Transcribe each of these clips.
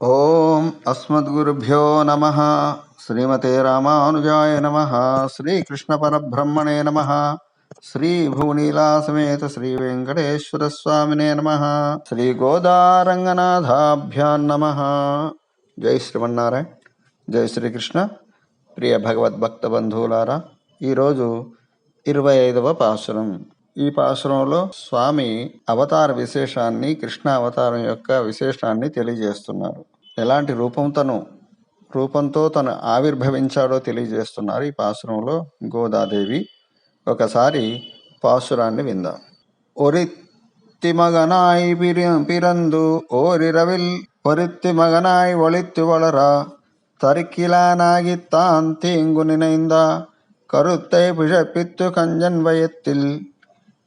ఓం అస్మద్గురుభ్యో నమ శ్రీమతే రామానుజాయ నమ శ్రీకృష్ణ పరబ్రహ్మణే నమ శ్రీ భువనీలాసమేత శ్రీ వెంకటేశ్వర స్వామినే నమ శ్రీ గోదారంగనాథాభ్యాన్ నమ జై శ్రీమన్నారాయణ జై శ్రీకృష్ణ ప్రియ భగవద్భక్త బంధువులారా ఈరోజు ఇరవై ఐదవ పాసురం ఈ పాశ్రంలో స్వామి అవతార విశేషాన్ని కృష్ణ అవతారం యొక్క విశేషాన్ని తెలియజేస్తున్నారు. ఎలాంటి రూపం తను రూపంతో తను ఆవిర్భవించాడో తెలియజేస్తున్నారు ఈ పాశ్రంలో గోదాదేవి. ఒకసారి పాశురాన్ని విందాం. ఒరిత్తి మగనాయ్ పిరందు ఓరి రవిల్ ஒருத்தி மகனாய் వలరా తరికిలా నాగి தான் ఇంగు నినైందా కరుత్తై పిషపిత్తు కంజన్ வயத்தில்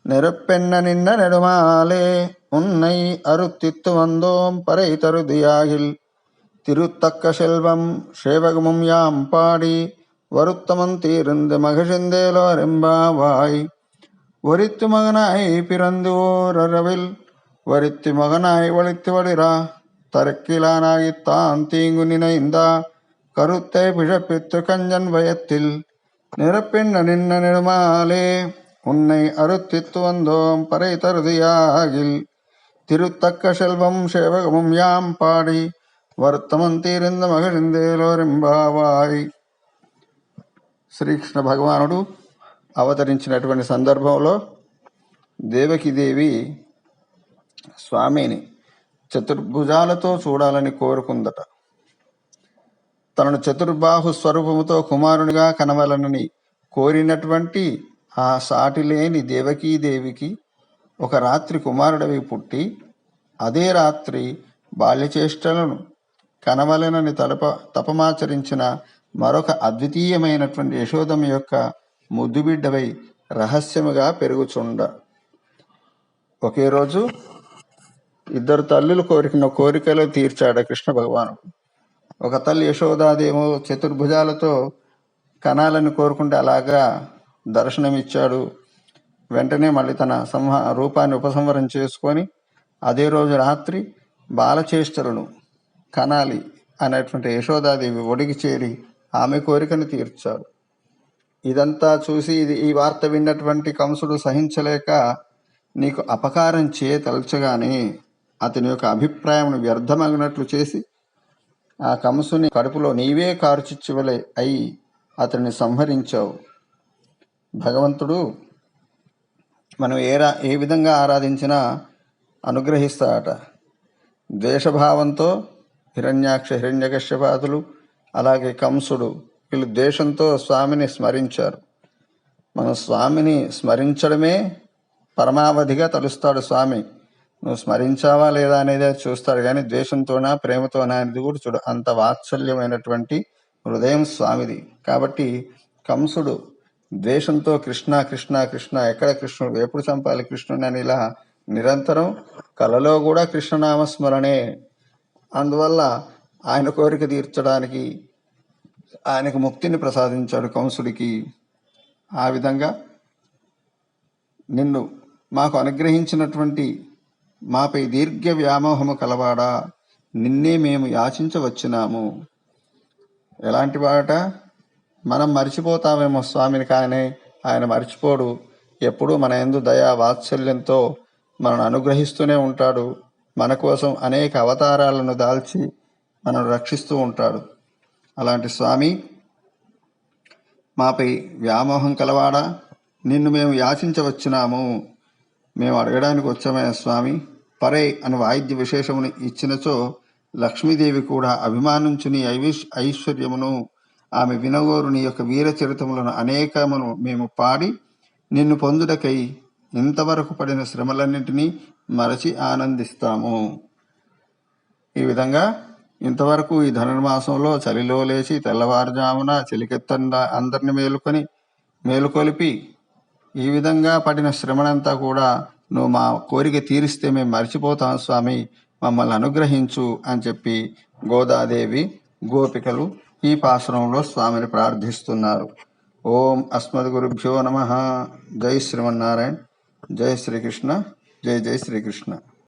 நெருப்பெண்ண நின்ற நெடுமாலே? உன்னை அறுத்தித்து வந்தோம் பறை தருதியாகில். திருத்தக்க செல்வம் சேவகமும் யாம் பாடி வருத்தமன் தீர்ந்து மகிழ்ந்தேலோரெம்பாவாய் ஒரித்து மகனாய் பிறந்து ஓர் அரவில் வரித்து மகனாய் ஒழித்து வடிரா தரக்கிலானாகித்தான் தீங்கு நினைந்தா கருத்தை பிழப்பித்து கஞ்சன் வயத்தில். நிரப்பின் நின்ன நெடுமாலே? உன்னை அறுத்தித்து வந்தோம் பறை தருதியாகில் திருத்தக்க செல்வம் சேவகமும் யாம் பாடி வருத்தமன் తీరింద మగిడిందేలోరింబావాయ్ శ్రీకృష్ణ భగవానుడు అవతరించినటువంటి సందర్భంలో దేవకిదేవి స్వామిని చతుర్భుజాలతో చూడాలని కోరుకుందట తనను చతుర్బాహు స్వరూపముతో కుమారునిగా కనవలనని కోరినటువంటి ఆ సాటి లేని దేవకీదేవికి ఒక రాత్రి కుమారుడవి పుట్టి అదే రాత్రి బాల్యచేష్టలను కనవలెనని తలప తపమాచరించిన మరొక అద్వితీయమైనటువంటి యశోదమ్మ యొక్క ముద్దుబిడ్డవై రహస్యముగా పెరుగుచుండ. ఒకే రోజు ఇద్దరు తల్లులు కోరిన కోరికలు తీర్చాడు కృష్ణ భగవాను ఒక తల్లి యశోదాదేమో చతుర్భుజాలతో కనాలని కోరుకుంటే అలాగా దర్శనమిచ్చాడు. వెంటనే మళ్ళీ తన సంహ రూపాన్ని ఉపసంహరం చేసుకొని అదే రోజు రాత్రి బాలచేష్టలను కనాలి అనేటువంటి యశోదాదేవి ఒడికి చేరి ఆమె కోరికను తీర్చాడు. ఇదంతా చూసి ఇది ఈ వార్త విన్నటువంటి కంసుడు సహించలేక నీకు అపకారం చేయతలచగానే అతని యొక్క అభిప్రాయం వ్యర్థమగినట్లు చేసి ఆ కంసుని కడుపులో నీవే కారుచిచ్చువలే అయి అతన్ని సంహరించావు. భగవంతుడు మనం ఏ రా ఏ విధంగా ఆరాధించినా అనుగ్రహిస్తాడట. ద్వేషభావంతో హిరణ్యాక్ష హిరణ్యకశ్యపాదులు అలాగే కంసుడు వీళ్ళు ద్వేషంతో స్వామిని స్మరించారు. మనం స్వామిని స్మరించడమే పరమావధిగా తలుస్తాడు స్వామి. నువ్వు స్మరించావా లేదా అనేది చూస్తాడు కానీ ద్వేషంతోనా ప్రేమతోనా అనేది కూడా చూడు. అంత వాత్సల్యమైనటువంటి హృదయం స్వామిది. కాబట్టి కంసుడు ద్వేషంతో కృష్ణ కృష్ణ కృష్ణ ఎక్కడ కృష్ణుడు ఎప్పుడు చంపాలి కృష్ణుని అని ఇలా నిరంతరం కలలో కూడా కృష్ణనామస్మరణే. అందువల్ల ఆయన కోరిక తీర్చడానికి ఆయనకు ముక్తిని ప్రసాదించాడు కంసుడికి ఆ విధంగా నిన్ను మాకు అనుగ్రహించినటువంటి మాపై దీర్ఘ వ్యామోహము కలవాడా? నిన్నే మేము యాచించవచ్చినాము. ఎలాంటి వాట మనం మర్చిపోతామేమో స్వామిని కానీ ఆయన మర్చిపోడు. ఎప్పుడూ మన ఎందు దయా వాత్సల్యంతో మనను అనుగ్రహిస్తూనే ఉంటాడు. మన కోసం అనేక అవతారాలను దాల్చి మనను రక్షిస్తూ ఉంటాడు. అలాంటి స్వామి మాపై వ్యామోహం కలవాడా? నిన్ను మేము యాచించవచ్చున్నాము మేము అడగడానికి వచ్చామే స్వామి. పరే అని వాయిద్య విశేషమును ఇచ్చినచో లక్ష్మీదేవి కూడా అభిమానించుని ఐవిష్ ఐశ్వర్యమును ఆమె వినగోరు నీ యొక్క వీర చరితములను అనేకమును మేము పాడి నిన్ను పొందుటకై ఇంతవరకు పడిన శ్రమలన్నింటినీ మరచి ఆనందిస్తాము. ఈ విధంగా ఇంతవరకు ఈ ధనుర్మాసంలో చలిలో లేచి తెల్లవారుజామున చలికెత్తండ అందరిని మేలుకొని మేలుకొలిపి ఈ విధంగా పడిన శ్రమనంతా కూడా నువ్వు మా కోరిక తీరిస్తే మేము మర్చిపోతాం స్వామి. మమ్మల్ని అనుగ్రహించు అని చెప్పి గోదాదేవి గోపికలు ఈ పాశ్రమంలో స్వామిని ప్రార్థిస్తున్నారు. ఓం అస్మద్ గురుభ్యో నమ. జై శ్రీమన్నారాయణ. జై శ్రీకృష్ణ. జై జై శ్రీకృష్ణ.